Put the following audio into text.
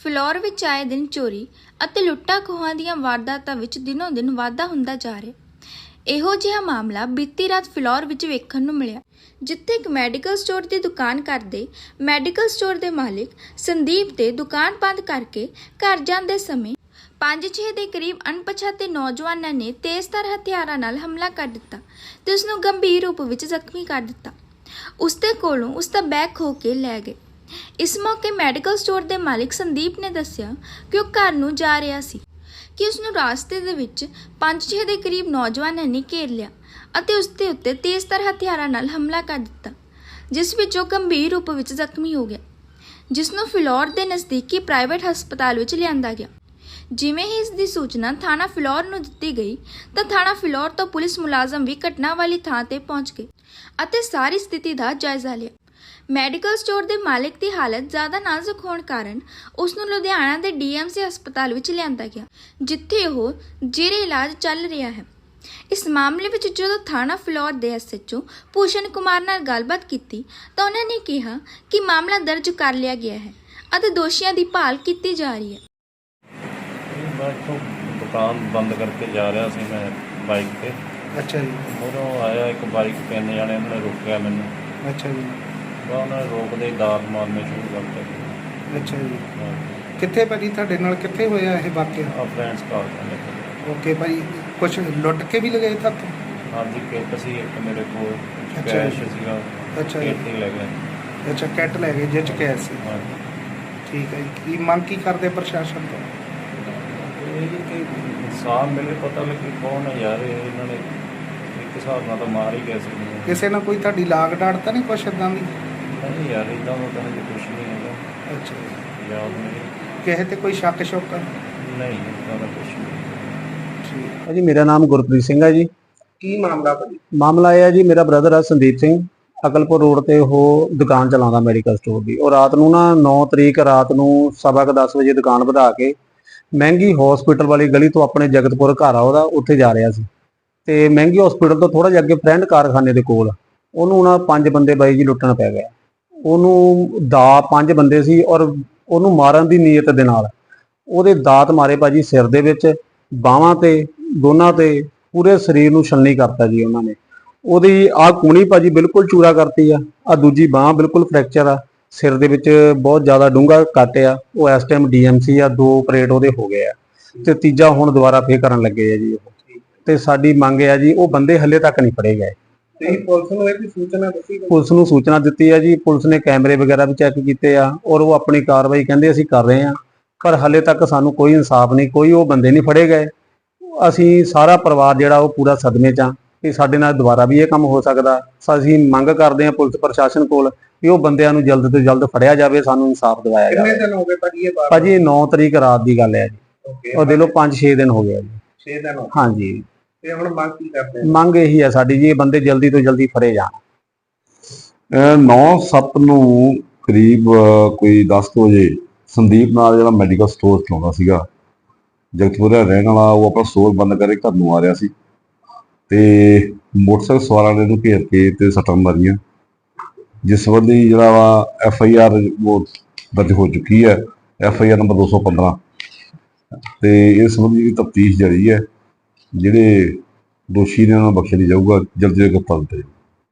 Floor ਵਿੱਚ ਆਏ ਦਿਨ ਚੋਰੀ ਅਤੇ ਲੁੱਟਾਂ ਖੋਹਾਂ ਦੀਆਂ ਵਾਰਦਾਤਾਂ ਵਿੱਚ ਦਿਨੋਂ ਦਿਨ ਵਾਧਾ ਹੁੰਦਾ ਜਾ ਰਿਹਾ। ਇਹੋ ਜਿਹਾ ਮਾਮਲਾ ਬੀਤੀ ਰਾਤ ਫਲੋਰ ਵਿੱਚ ਵੇਖਣ ਨੂੰ ਮਿਲਿਆ, ਜਿੱਥੇ ਇੱਕ ਮੈਡੀਕਲ ਸਟੋਰ ਦੀ ਦੁਕਾਨ ਕਰਦੇ ਮੈਡੀਕਲ ਸਟੋਰ ਦੇ ਮਾਲਿਕ ਸੰਦੀਪ ਦੇ ਦੁਕਾਨ ਬੰਦ ਕਰਕੇ ਘਰ ਜਾਂਦੇ ਸਮੇਂ 5-6 ਦੇ ਕਰੀਬ ਅਣਪਛਾਤੇ ਨੌਜਵਾਨਾਂ ਨੇ ਤੇਜ਼ਧਾਰ ਹਥਿਆਰਾਂ ਨਾਲ ਹਮਲਾ ਕਰ ਦਿੱਤਾ ਤੇ ਉਸ ਨੂੰ ਗੰਭੀਰ ਰੂਪ ਵਿੱਚ ਜ਼ਖਮੀ ਕਰ ਦਿੱਤਾ। ਉਸ ਦੇ ਕੋਲੋਂ ਉਸ ਦਾ ਬੈਗ ਖੋ ਕੇ ਲੈ ਗਏ। ਇਸ ਮੌਕੇ ਮੈਡੀਕਲ ਸਟੋਰ ਦੇ ਮਾਲਕ ਸੰਦੀਪ ਨੇ ਦੱਸਿਆ ਕਿ ਉਹ ਘਰ ਨੂੰ ਜਾ ਰਿਹਾ ਸੀ ਕਿ ਉਸ ਨੂੰ ਰਾਸਤੇ ਦੇ ਵਿੱਚ 5-6 ਦੇ ਕਰੀਬ ਨੌਜਵਾਨਾਂ ਨੇ ਘੇਰ ਲਿਆ ਅਤੇ ਉਸ ਦੇ ਉੱਤੇ ਤੇਜ਼ਧਾਰ ਹਥਿਆਰਾਂ ਨਾਲ ਹਮਲਾ ਕਰ ਦਿੱਤਾ, ਜਿਸ ਵਿੱਚ ਉਹ ਗੰਭੀਰ ਰੂਪ ਵਿੱਚ ਜ਼ਖਮੀ ਹੋ ਗਿਆ ਜਿਸ ਨੂੰ ਫਿਲੌਰ ਦੇ ਨਜ਼ਦੀਕੀ ਪ੍ਰਾਈਵੇਟ ਹਸਪਤਾਲ ਵਿੱਚ ਲਿਆਂਦਾ ਗਿਆ। ਜਿਵੇਂ ਹੀ ਇਸ ਦੀ ਸੂਚਨਾ ਥਾਣਾ ਫਿਲੌਰ ਨੂੰ ਦਿੱਤੀ ਗਈ, ਤਾਂ ਥਾਣਾ ਫਿਲੌਰ ਤੋਂ ਪੁਲਿਸ ਮੁਲਾਜ਼ਮ ਵੀ ਘਟਨਾ ਵਾਲੀ ਥਾਂ ਤੇ ਪਹੁੰਚ ਗਏ ਅਤੇ ਸਾਰੀ ਸਥਿਤੀ ਦਾ ਜਾਇਜ਼ਾ ਲਿਆ। ਮੈਡੀਕਲ ਸਟੋਰ ਦੇ ਮਾਲਕ ਦੀ ਹਾਲਤ ਜ਼ਿਆਦਾ ਨਾਜ਼ੁਕ ਹੋਣ ਕਾਰਨ ਉਸ ਨੂੰ ਲੁਧਿਆਣਾ ਦੇ ਡੀਐਮਸੀ ਹਸਪਤਾਲ ਵਿੱਚ ਲਿਆਂਦਾ ਗਿਆ ਜਿੱਥੇ ਉਹ ਜੇਰੇ ਇਲਾਜ ਚੱਲ ਰਿਹਾ ਹੈ। ਇਸ ਮਾਮਲੇ ਵਿੱਚ ਜਦੋਂ ਥਾਣਾ ਫਲੋਰ ਦੇ ਐਸਐਚਓ ਭੂਸ਼ਣ ਕੁਮਾਰ ਨਾਲ ਗੱਲਬਾਤ ਕੀਤੀ ਤਾਂ ਉਹਨਾਂ ਨੇ ਕਿਹਾ ਕਿ ਮਾਮਲਾ ਦਰਜ ਕਰ ਲਿਆ ਗਿਆ ਹੈ ਅਤੇ ਦੋਸ਼ੀਆਂ ਦੀ ਭਾਲ ਕੀਤੀ ਜਾ ਰਹੀ ਹੈ। ਮੈਂ ਇੱਥੋਂ ਦੁਕਾਨ ਬੰਦ ਕਰਕੇ ਜਾ ਰਿਹਾ ਸੀ ਮੈਂ ਬਾਈਕ ਤੇ। ਅੱਛਾ ਜੀ। ਉਦੋਂ ਆਇਆ ਇੱਕ ਬਾਈਕ ਤਿੰਨ ਜਣੇ ਉਹਨਾਂ ਨੇ ਰੋਕਿਆ ਮੈਨੂੰ। ਅੱਛਾ ਜੀ। ਉਹਨਾਂ ਨੇ ਰੋਕਦੇ ਦਾਤ ਮਾਰਨੇ ਸ਼ੁਰੂ ਕਰਤੇ ਅੱਛਾ ਜੀ। ਕਿੱਥੇ ਭਾਜੀ ਤੁਹਾਡੇ ਨਾਲ ਕਿੱਥੇ ਹੋਇਆ ਇਹ ਵਾਕਿਆ? ਆ ਫਰੈਂਡਸ ਕਾਲ ਓਕੇ ਭਾਈ ਕੁਝ ਲੁੱਟ ਕੇ ਵੀ ਲਗਾਏ ਤੱਕ ਹਾਂਜੀ ਕਿੱਟ ਸੀ ਇੱਕ ਮੇਰੇ ਕੋਲ ਅੱਛਾ ਕੈਸ਼ ਜੀ। ਸੀਗਾ। ਅੱਛਾ ਜੀ। ਹੀ ਲੈ ਗਏ। ਅੱਛਾ ਕੈਟ ਲੈ ਗਏ ਜਿੱਚ ਕੈਸ ਸੀ। ਹਾਂਜੀ ਠੀਕ ਹੈ ਜੀ। ਕੀ ਮੰਗ ਕੀ ਕਰਦੇ ਪ੍ਰਸ਼ਾਸਨ ਤੋਂ? ਇਹ ਕਿ ਇਨਸਾਫ ਮਿਲੇ ਪਤਾ ਲੱਗੇ ਕੌਣ ਹੈ ਯਾਰ ਇਹ ਇਹਨਾਂ ਨੇ ਇੱਕ ਹਿਸਾਬ ਨਾਲ ਤਾਂ ਮਾਰ ਹੀ ਗਏ ਸੀ। ਕਿਸੇ ਨਾਲ ਕੋਈ ਤੁਹਾਡੀ ਲਾਗ ਡਾਟ ਤਾਂ ਨਹੀਂ ਕੁਛ ਇਦਾਂ ਦੀ? ਨਹੀਂ ਯਾਰ ਇਦਾਂ ਦਾ ਤਾਂ ਹਜੇ ਕੁਛ ਨਹੀਂ ਹੈਗਾ। ਅੱਛਾ ਜੀ। ਯਾਦ ਨਹੀਂ। ਕਿਸੇ ਤੇ ਕੋਈ ਸ਼ੱਕ ਸ਼ੁਕ? ਨਹੀਂ ਇਦਾਂ ਦਾ ਕੁਛ ਨਹੀਂ। ਠੀਕ। ਹੈ ਜੀ ਮੇਰਾ ਨਾਮ ਗੁਰਪ੍ਰੀਤ ਸਿੰਘ ਹੈ ਜੀ। ਕੀ ਮਾਮਲਾ ਭਾਜੀ ਮਾਮਲਾ ਇਹ ਹੈ ਜੀ ਮੇਰਾ ਬ੍ਰਦਰ ਹੈ ਸੰਦੀਪ ਸਿੰਘ। ਅਕਲਪੁਰ ਰੋਡ ਤੇ ਉਹ ਦੁਕਾਨ ਚਲਾਉਂਦਾ ਮੈਡੀਕਲ ਸਟੋਰ ਦੀ। ਉਹ ਰਾਤ ਨੂੰ ਨਾ 9 ਤਰੀਕ ਰਾਤ ਨੂੰ ਸਵਾ ਕੁ 10 ਵਜੇ ਦੁਕਾਨ ਵਧਾ ਕੇ ਮਹਿੰਗੀ ਹਸਪੀਟਲ ਵਾਲੀ ਗਲੀ ਤੋਂ ਆਪਣੇ ਜਗਤਪੁਰ ਘਰ ਆ ਉਹਦਾ ਉੱਥੇ ਜਾ ਰਿਹਾ ਸੀ। ਤੇ ਮਹਿੰਗੀ ਹਸਪੀਟਲ ਤੋਂ ਥੋੜਾ ਜਿਹਾ ਅੱਗੇ ਫਰੈਂਡ ਕਾਰਖਾਨੇ ਦੇ ਕੋਲ। ਉਹਨੂੰ ਨਾ ਪੰਜ ਬੰਦੇ ਬਾਈ ਜੀ ਲੁੱਟਣ ਪੈ ਗਏ। ਉਹਨੂੰ ਦਾ ਪੰਜ ਬੰਦੇ ਸੀ ਔਰ ਉਹਨੂੰ ਮਾਰਨ ਦੀ ਨੀਅਤ ਦੇ ਨਾਲ ਉਹਦੇ ਦਾਤ ਮਾਰੇ ਭਾਜੀ ਸਿਰ ਦੇ ਵਿੱਚ, ਬਾਹਾਂ ਤੇ, ਦੋਨਾਂ ਤੇ, ਪੂਰੇ ਸਰੀਰ ਨੂੰ ਛਲਣੀ ਕਰਤਾ ਜੀ ਉਹਨਾਂ ਨੇ। ਉਹਦੀ ਆਹ ਕੂਣੀ ਭਾਜੀ ਬਿਲਕੁਲ ਚੂਰਾ ਕਰਤੀ ਆ ਆ ਦੂਜੀ ਬਾਹ ਬਿਲਕੁਲ ਫ੍ਰੈਕਚਰ ਆ, ਸਿਰ ਦੇ ਵਿੱਚ ਬਹੁਤ ਜ਼ਿਆਦਾ ਡੂੰਘਾ ਕੱਟ ਆ, ਉਹ ਇਸ ਟਾਈਮ ਡੀਐਮਸੀ ਆ, ਦੋ ਆਪਰੇਟ ਉਹਦੇ ਹੋ ਗਏ ਆ। ਤੇ ਤੀਜਾ ਹੁਣ ਦੁਬਾਰਾ ਫੇਰ ਕਰਨ ਲੱਗੇ ਆ ਜੀ ਉਹ। ਤੇ ਸਾਡੀ ਮੰਗ ਆ ਜੀ, ਉਹ ਬੰਦੇ ਹੱਲੇ ਤੱਕ ਨਹੀਂ ਫੜੇ ਗਏ। ਤੇ ਪੁਲਿਸ ਨੂੰ ਇਹ ਵੀ ਸੂਚਨਾ ਦਿੱਤੀ ਪੁਲਿਸ ਨੂੰ ਸੂਚਨਾ ਦਿੱਤੀ ਆ ਜੀ ਪੁਲਿਸ ਨੇ ਕੈਮਰੇ ਵਗੈਰਾ ਵੀ ਚੈੱਕ ਕੀਤੇ ਆ ਔਰ ਉਹ ਆਪਣੀ ਕਾਰਵਾਈ ਕਹਿੰਦੇ ਅਸੀਂ ਕਰ ਰਹੇ ਆ ਪਰ ਹੱਲੇ ਤੱਕ ਸਾਨੂੰ ਕੋਈ ਇਨਸਾਫ ਨਹੀਂ ਕੋਈ ਉਹ ਬੰਦੇ ਨਹੀਂ ਫੜੇ ਗਏ। ਅਸੀਂ ਸਾਰਾ ਪਰਿਵਾਰ ਜਿਹੜਾ ਉਹ ਪੂਰਾ ਸਦਮੇ 'ਚ ਆ ਕਿ ਸਾਡੇ ਨਾਲ ਦੁਬਾਰਾ ਵੀ ਇਹ ਕੰਮ ਹੋ ਸਕਦਾ। ਅਸੀਂ ਮੰਗ ਕਰਦੇ ਆ ਪੁਲਿਸ ਪ੍ਰਸ਼ਾਸਨ ਕੋਲ ਕਿ ਉਹ ਬੰਦਿਆਂ ਨੂੰ ਜਲਦ ਤੋਂ ਜਲਦ ਫੜਿਆ ਜਾਵੇ ਸਾਨੂੰ ਇਨਸਾਫ ਦਿਵਾਇਆ ਕਿੰਨੇ ਜਾਵੇ। ਦਿਨ ਹੋ ਗਏ ਭਾਜੀ ਇਹ ਬਾਤ ਭਾਜੀ 9 ਤਰੀਕ ਰਾਤ ਦੀ ਗੱਲ ਹੈ ਜੀ। ਉਹ ਦੇ ਲੋ 5-6 ਦਿਨ ਹੋ ਗਏ ਜੀ। 6 ਦਿਨ ਹੋ ਹਾਂਜੀ। ਤੇ ਹੁਣ ਮੰਗ ਕੀ ਕਰਦੇ ਮੰਗ ਇਹੀ ਹੈ ਸਾਡੀ ਜੀ ਇਹ ਬੰਦੇ ਜਲਦੀ ਤੋਂ ਜਲਦੀ ਫੜੇ ਜਾਣ। 9-7 ਨੂੰ ਕਰੀਬ ਕੋਈ 10 ਕੁ ਵਜੇ ਸੰਦੀਪ ਨਾਲ ਜਿਹੜਾ ਮੈਡੀਕਲ ਸਟੋਰ ਚਲਾਉਂਦਾ ਸੀਗਾ ਜਗਤਪੁਰਾ ਰਹਿਣ ਵਾਲਾ ਉਹ ਆਪਣਾ ਸਟੋਰ ਬੰਦ ਕਰਕੇ ਘਰ ਨੂੰ ਆ ਰਿਹਾ ਸੀ। ਤੇ ਮੋਟਰਸਾਈਕਲ ਸਵਾਰਾਂ ਨੇ ਇਹਨੂੰ ਘੇਰ ਕੇ ਤੇ ਸੱਟਾਂ ਮਾਰੀਆਂ। ਜਿਸ ਸੰਬੰਧੀ ਜਿਹੜਾ ਵਾ ਐਫ ਆਈ ਆਰ ਉਹ ਦਰਜ ਹੋ ਚੁੱਕੀ ਹੈ ਐਫ ਆਈ ਆਰ ਨੰਬਰ 215 ਤੇ ਇਸ ਸੰਬੰਧੀ ਦੀ ਤਫਤੀਸ਼ ਜਾਰੀ ਹੈ ਜਿਹੜੇ ਦੋਸ਼ੀ ਨੇ ਉਹਨਾਂ ਨੂੰ ਬਖਸ਼ਿਆ ਨਹੀਂ ਜਾਊਗਾ ਜਲਦੀ ਤੋਂ ਜਲਦੀ ਗ੍ਰਿਫਤਾਰ ਕੀਤਾ ਜਾਊਗਾ